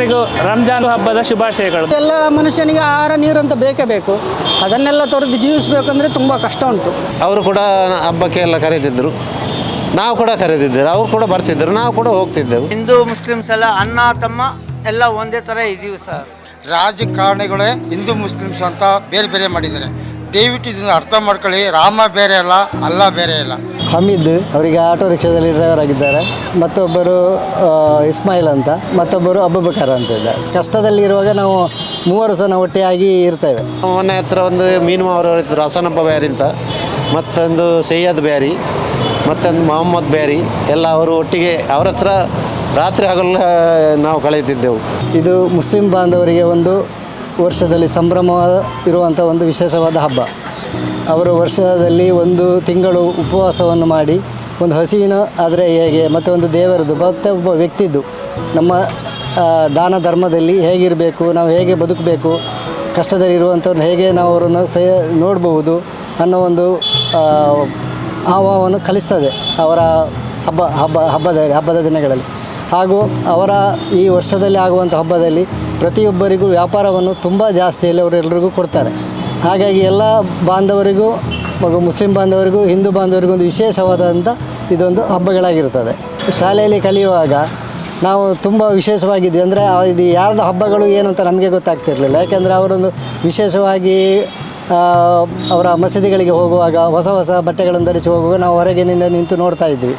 ಎಲ್ಲರಿಗೂ ರಂಜಾನ್ ಹಬ್ಬದ ಶುಭಾಶಯಗಳು. ಎಲ್ಲ ಮನುಷ್ಯನಿಗೆ ಆಹಾರ ನೀರು ಅಂತ ಬೇಕೇ ಬೇಕು. ಅದನ್ನೆಲ್ಲ ತೊರೆದು ಜೀವಿಸಬೇಕಂದ್ರೆ ತುಂಬ ಕಷ್ಟ ಉಂಟು. ಅವರು ಕೂಡ ಹಬ್ಬಕ್ಕೆ ಎಲ್ಲ ಕರೆದಿದ್ದರು. ನಾವು ಕೂಡ ಕರೆದಿದ್ದರು ಅವ್ರು ಕೂಡ ಬರ್ತಿದ್ದರು. ನಾವು ಕೂಡ ಹೋಗ್ತಿದ್ದೆವು. ಹಿಂದೂ ಮುಸ್ಲಿಮ್ಸ್ ಎಲ್ಲ ಅಣ್ಣ ತಮ್ಮ ಎಲ್ಲ ಒಂದೇ ಥರ ಇದೀವಿ ಸರ್. ರಾಜಕಾರಣಿಗಳೇ ಹಿಂದೂ ಮುಸ್ಲಿಮ್ಸ್ ಅಂತ ಬೇರೆ ಬೇರೆ ಮಾಡಿದ್ದಾರೆ. ದಯವಿಟ್ಟು ಇದನ್ನು ಅರ್ಥ ಮಾಡ್ಕೊಳ್ಳಿ. ರಾಮ ಬೇರೆ ಅಲ್ಲ ಅಲ್ಲ ಬೇರೆ ಅಲ್ಲ. ಹಮೀದ್ ಅವರಿಗೆ ಆಟೋ ರಿಕ್ಷಾದಲ್ಲಿ ಡ್ರೈವರ್ ಆಗಿದ್ದಾರೆ. ಮತ್ತೊಬ್ಬರು ಇಸ್ಮಾಯಿಲ್ ಅಂತ ಮತ್ತೊಬ್ಬರು ಅಬ್ಬುಬಕರ್ ಅಂತ ಇದ್ದಾರೆ. ಕಷ್ಟದಲ್ಲಿ ಇರುವಾಗ ನಾವು ಮೂವರು ಸಹ ನಾವು ಒಟ್ಟಿಯಾಗಿ ಇರ್ತೇವೆ. ಮೊನ್ನೆ ಹತ್ರ ಒಂದು ಮೀನು ಅವರು ಹಸನಪ್ಪ ಬ್ಯಾರಿ ಅಂತ. ಮತ್ತೊಂದು ಸೈಯದ್ ಬ್ಯಾರಿ ಮತ್ತೊಂದು ಮೊಹಮ್ಮದ್ ಬ್ಯಾರಿ ಎಲ್ಲ ಅವರು ಒಟ್ಟಿಗೆ ಅವರ ಹತ್ರ ರಾತ್ರಿ ಹಗಲು ನಾವು ಕಳೆಯುತ್ತಿದ್ದೆವು. ಇದು ಮುಸ್ಲಿಂ ಬಾಂಧವರಿಗೆ ಒಂದು ವರ್ಷದಲ್ಲಿ ಸಂಭ್ರಮ ಇರುವಂಥ ಒಂದು ವಿಶೇಷವಾದ ಹಬ್ಬ. ಅವರು ವರ್ಷದಲ್ಲಿ ಒಂದು ತಿಂಗಳು ಉಪವಾಸವನ್ನು ಮಾಡಿ, ಒಂದು ಹಸಿವಿನ ಆದರೆ ಹೇಗೆ, ಮತ್ತು ಒಂದು ದೇವರದ್ದು ಮತ್ತು ಒಬ್ಬ ವ್ಯಕ್ತಿದ್ದು ನಮ್ಮ ದಾನ ಧರ್ಮದಲ್ಲಿ ಹೇಗಿರಬೇಕು, ನಾವು ಹೇಗೆ ಬದುಕಬೇಕು, ಕಷ್ಟದಲ್ಲಿರುವಂಥವ್ರನ್ನ ಹೇಗೆ ನಾವು ಅವರನ್ನು ಸೇ, ನೋಡಬಹುದು ಅನ್ನೋ ಒಂದು ಆವಾವನ್ನು ಕಲಿಸ್ತದೆ ಅವರ ಹಬ್ಬ ಹಬ್ಬ, ಹಬ್ಬದ ಹಬ್ಬದ ದಿನಗಳಲ್ಲಿ. ಹಾಗೂ ಅವರ ಈ ವರ್ಷದಲ್ಲಿ ಆಗುವಂಥ ಹಬ್ಬದಲ್ಲಿ ಪ್ರತಿಯೊಬ್ಬರಿಗೂ ವ್ಯಾಪಾರವನ್ನು ತುಂಬ ಜಾಸ್ತಿಯಲ್ಲಿ ಅವರೆಲ್ಲರಿಗೂ ಕೊಡ್ತಾರೆ. ಹಾಗಾಗಿ ಎಲ್ಲ ಬಾಂಧವರಿಗೂ, ಹಾಗೂ ಮುಸ್ಲಿಂ ಬಾಂಧವರಿಗೂ, ಹಿಂದೂ ಬಾಂಧವರಿಗೂ ಒಂದು ವಿಶೇಷವಾದಂಥ ಇದೊಂದು ಹಬ್ಬಗಳಾಗಿರ್ತದೆ. ಶಾಲೆಯಲ್ಲಿ ಕಲಿಯುವಾಗ ನಾವು ತುಂಬ ವಿಶೇಷವಾಗಿದ್ವಿ ಅಂದರೆ ಇದು ಯಾರ್ದು ಹಬ್ಬಗಳು ಏನು ಅಂತ ನಮಗೆ ಗೊತ್ತಾಗ್ತಿರಲಿಲ್ಲ. ಯಾಕೆಂದರೆ ಅವರೊಂದು ವಿಶೇಷವಾಗಿ ಅವರ ಮಸೀದಿಗಳಿಗೆ ಹೋಗುವಾಗ, ಹೊಸ ಹೊಸ ಬಟ್ಟೆಗಳನ್ನು ಧರಿಸಿ ಹೋಗುವಾಗ ನಾವು ಹೊರಗೆ ನಿಂತು ನಿಂತು ನೋಡ್ತಾ ಇದ್ವಿ.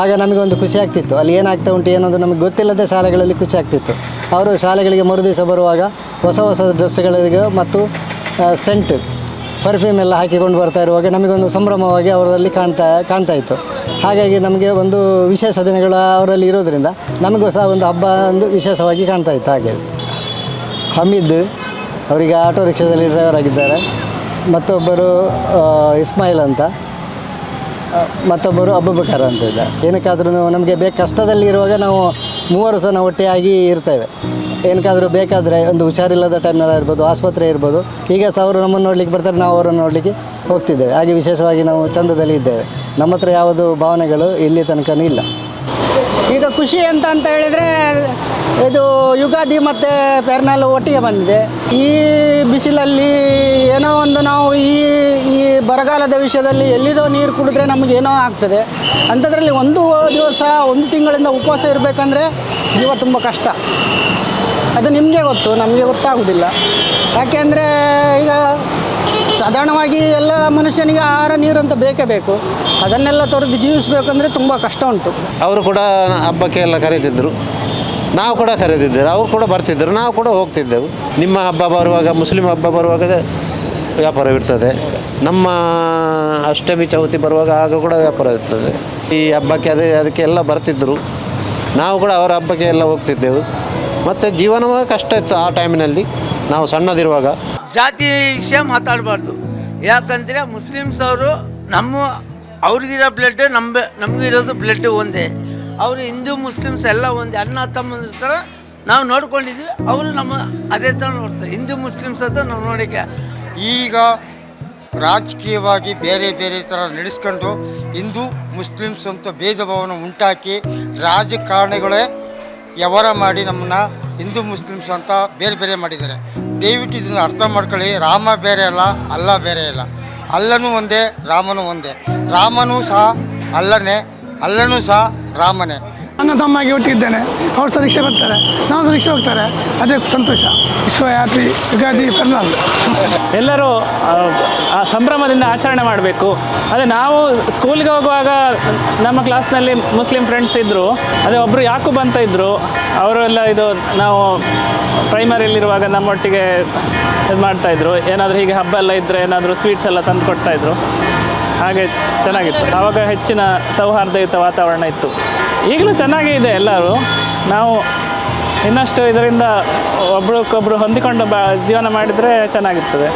ಆಗ ನಮಗೆ ಒಂದು ಖುಷಿ ಆಗ್ತಿತ್ತು. ಅಲ್ಲಿ ಏನಾಗ್ತಾ ಉಂಟು ಏನೊಂದು ನಮಗೆ ಗೊತ್ತಿಲ್ಲದೆ ಶಾಲೆಗಳಲ್ಲಿ ಖುಷಿ ಆಗ್ತಿತ್ತು. ಅವರು ಶಾಲೆಗಳಿಗೆ ಮರುದಿವಸ ಬರುವಾಗ ಹೊಸ ಹೊಸ ಡ್ರೆಸ್ಗಳಿಗೆ ಮತ್ತು ಸೆಂಟ್ ಪರ್ಫ್ಯೂಮ್ ಎಲ್ಲ ಹಾಕಿಕೊಂಡು ಬರ್ತಾ ಇರುವಾಗ ನಮಗೊಂದು ಸಂಭ್ರಮವಾಗಿ ಅವರಲ್ಲಿ ಕಾಣ್ತಾ ಕಾಣ್ತಾ ಇತ್ತು. ಹಾಗಾಗಿ ನಮಗೆ ಒಂದು ವಿಶೇಷ ದಿನಗಳು ಅವರಲ್ಲಿ ಇರೋದರಿಂದ ನಮಗೂ ಸಹ ಒಂದು ಹಬ್ಬ ಒಂದು ವಿಶೇಷವಾಗಿ ಕಾಣ್ತಾ ಇತ್ತು ಹಾಗೆ. ಹಮೀದ್ ಅವರಿಗೆ ಆಟೋ ರಿಕ್ಷಾದಲ್ಲಿ ಡ್ರೈವರ್ ಆಗಿದ್ದಾರೆ. ಮತ್ತೊಬ್ಬರು ಇಸ್ಮಾಯಿಲ್ ಅಂತ. ಮತ್ತೊಬ್ಬರು ಅಬ್ಬುಬಕರ್ ಅಂತ ಇದ್ದಾರೆ. ಏನಕ್ಕಾದರೂ ನಮಗೆ ಬೇಕು, ಕಷ್ಟದಲ್ಲಿರುವಾಗ ನಾವು ಮೂವರು ಸಹ ನಾವು ಒಟ್ಟಿಯಾಗಿ ಇರ್ತೇವೆ. ಏನಕ್ಕಾದರೂ ಬೇಕಾದರೆ ಒಂದು ಹುಷಾರಿಲ್ಲದ ಟೈಮ್ನಲ್ಲಿ ಇರ್ಬೋದು, ಆಸ್ಪತ್ರೆ ಇರ್ಬೋದು. ಈಗ ಸಹ ಅವರು ನಮ್ಮನ್ನು ನೋಡಲಿಕ್ಕೆ ಬರ್ತಾರೆ, ನಾವು ಅವರನ್ನು ನೋಡಲಿಕ್ಕೆ ಹೋಗ್ತಿದ್ದೇವೆ. ಹಾಗೆ ವಿಶೇಷವಾಗಿ ನಾವು ಚಂದದಲ್ಲಿ ಇದ್ದೇವೆ. ನಮ್ಮ ಹತ್ರ ಯಾವುದು ಭಾವನೆಗಳು ಇಲ್ಲಿ ತನಕನೂ ಇಲ್ಲ. ಈಗ ಖುಷಿ ಅಂತ ಅಂತ ಹೇಳಿದರೆ ಇದು ಯುಗಾದಿ ಮತ್ತು ಪೆರ್ನಾಲ್ ಒಟ್ಟಿಗೆ ಬಂದಿದೆ. ಈ ಬಿಸಿಲಲ್ಲಿ ಏನೋ ಒಂದು ನಾವು ಈ ಈ ಬರಗಾಲದ ವಿಷಯದಲ್ಲಿ ಎಲ್ಲಿದೋ ನೀರು ಕುಡಿದ್ರೆ ನಮಗೆ ಏನೋ ಆಗ್ತದೆ. ಅಂಥದ್ರಲ್ಲಿ ಒಂದು ದಿವಸ, ಒಂದು ತಿಂಗಳಿಂದ ಉಪವಾಸ ಇರಬೇಕಂದ್ರೆ ಜೀವ ತುಂಬ ಕಷ್ಟ. ಅದು ನಿಮಗೆ ಗೊತ್ತು, ನಮಗೆ ಗೊತ್ತಾಗೋದಿಲ್ಲ. ಯಾಕೆಂದರೆ ಈಗ ಸಾಧಾರಣವಾಗಿ ಎಲ್ಲ ಮನುಷ್ಯನಿಗೆ ಆಹಾರ ನೀರು ಅಂತ ಬೇಕೇ ಬೇಕು. ಅದನ್ನೆಲ್ಲ ತೊರೆದು ಜೀವಿಸಬೇಕಂದ್ರೆ ತುಂಬ ಕಷ್ಟ ಉಂಟು. ಅವರು ಕೂಡ ಹಬ್ಬಕ್ಕೆ ಎಲ್ಲ ಕರೀತಿದ್ದರು ನಾವು ಕೂಡ ಕರೆದಿದ್ದೆವು. ಅವರು ಕೂಡ ಬರ್ತಿದ್ದರು. ನಾವು ಕೂಡ ಹೋಗ್ತಿದ್ದೆವು. ನಿಮ್ಮ ಹಬ್ಬ ಬರುವಾಗ, ಮುಸ್ಲಿಂ ಹಬ್ಬ ಬರುವಾಗ ವ್ಯಾಪಾರವಿರ್ತದೆ ನಮ್ಮ ಅಷ್ಟಮಿ ಚೌತಿ ಬರುವಾಗ ಆಗ ಕೂಡ ವ್ಯಾಪಾರ ಇರ್ತದೆ. ಈ ಹಬ್ಬಕ್ಕೆ ಅದೇ ಅದಕ್ಕೆಲ್ಲ ಬರ್ತಿದ್ದರು. ನಾವು ಕೂಡ ಅವರ ಹಬ್ಬಕ್ಕೆ ಎಲ್ಲ ಹೋಗ್ತಿದ್ದೆವು. ಮತ್ತು ಜೀವನವೂ ಕಷ್ಟ ಇತ್ತು ಆ ಟೈಮಿನಲ್ಲಿ ನಾವು ಸಣ್ಣದಿರುವಾಗ. ಜಾತಿ ವಿಷಯ ಮಾತಾಡಬಾರ್ದು. ಯಾಕಂದರೆ ಮುಸ್ಲಿಮ್ಸ್ ಅವರು ನಮ್ಮ ಅವ್ರಿಗಿರೋ ಬ್ಲಡ್ ನಮ್ಮ ನಮಗಿರೋದು ಬ್ಲಡ್ ಒಂದೇ. ಅವರು ಹಿಂದೂ ಮುಸ್ಲಿಮ್ಸ್ ಎಲ್ಲ ಒಂದೇ. ಅಣ್ಣ ತಮ್ಮಂದ್ರ ಥರ ನಾವು ನೋಡ್ಕೊಂಡಿದ್ವಿ. ಅವರು ನಮ್ಮ ಅದೇ ಥರ ನೋಡ್ತಾರೆ. ಹಿಂದೂ ಮುಸ್ಲಿಮ್ಸ್ ಅಂತ ನಾವು ನೋಡಿಕೆ. ಈಗ ರಾಜಕೀಯವಾಗಿ ಬೇರೆ ಬೇರೆ ಥರ ನಡೆಸ್ಕೊಂಡು ಹಿಂದೂ ಮುಸ್ಲಿಮ್ಸ್ ಅಂತ ಭೇದ ಭಾವನ ಉಂಟಾಕಿ ರಾಜಕಾರಣಿಗಳೇ ವ್ಯವಹಾರ ಮಾಡಿ ನಮ್ಮನ್ನು ಹಿಂದೂ ಮುಸ್ಲಿಮ್ಸ್ ಅಂತ ಬೇರೆ ಬೇರೆ ಮಾಡಿದ್ದಾರೆ. ದಯವಿಟ್ಟು ಇದನ್ನು ಅರ್ಥ ಮಾಡ್ಕೊಳ್ಳಿ. ರಾಮ ಬೇರೆ ಅಲ್ಲ ಅಲ್ಲ ಬೇರೆ ಅಲ್ಲ ಅಲ್ಲನೂ ಒಂದೇ, ರಾಮನೂ ಒಂದೇ. ರಾಮನೂ ಸಹ ಅಲ್ಲನೇ, ಅಲ್ಲನೂ ಸಹ ರಾಮನೇ. ನನ್ನ ತಮ್ಮಾಗಿ ಹುಟ್ಟಿದ್ದೇನೆ. ಅವ್ರು ಸಹ ರಿಕ್ಷೆ ಬರ್ತಾರೆ. ನಾವು ಸಹ ರಿಕ್ಷೆ ಹೋಗ್ತಾರೆ. ಅದೇ ಸಂತೋಷ. ವಿಶ್ವ ಹ್ಯಾಪಿ ಯುಗಾದಿ ಫರ್ನಾಲ್. ಎಲ್ಲರೂ ಆ, ಆ ಸಂಭ್ರಮದಿಂದ ಆಚರಣೆ ಮಾಡಬೇಕು. ಅದೇ ನಾವು ಸ್ಕೂಲ್ಗೆ ಹೋಗುವಾಗ ನಮ್ಮ ಕ್ಲಾಸ್ನಲ್ಲಿ ಮುಸ್ಲಿಂ ಫ್ರೆಂಡ್ಸ್ ಇದ್ದರು ಅದೇ ಒಬ್ಬರು ಯಾಕೂಬ್ ಅಂತ ಇದ್ದರು ಅವರೆಲ್ಲ ಇದು ನಾವು ಪ್ರೈಮರಿಯಲ್ಲಿರುವಾಗ ನಮ್ಮೊಟ್ಟಿಗೆ ಇದು ಮಾಡ್ತಾಯಿದ್ರು ಏನಾದರೂ ಹೀಗೆ ಹಬ್ಬ ಎಲ್ಲ ಇದ್ದರೆ ಏನಾದರೂ ಸ್ವೀಟ್ಸ್ ಎಲ್ಲ ತಂದು ಕೊಡ್ತಾಯಿದ್ರು ಹಾಗೆ ಚೆನ್ನಾಗಿತ್ತು. ಆವಾಗ ಹೆಚ್ಚಿನ ಸೌಹಾರ್ದಯುತ ವಾತಾವರಣ ಇತ್ತು. ಈಗಲೂ ಚೆನ್ನಾಗೇ ಇದೆ ಎಲ್ಲರೂ. ನಾವು ಇನ್ನಷ್ಟು ಇದರಿಂದ ಒಬ್ರಿಗೊಬ್ರು ಹೊಂದಿಕೊಂಡು ಬಾ ಜೀವನ ಮಾಡಿದರೆ ಚೆನ್ನಾಗಿರ್ತದೆ.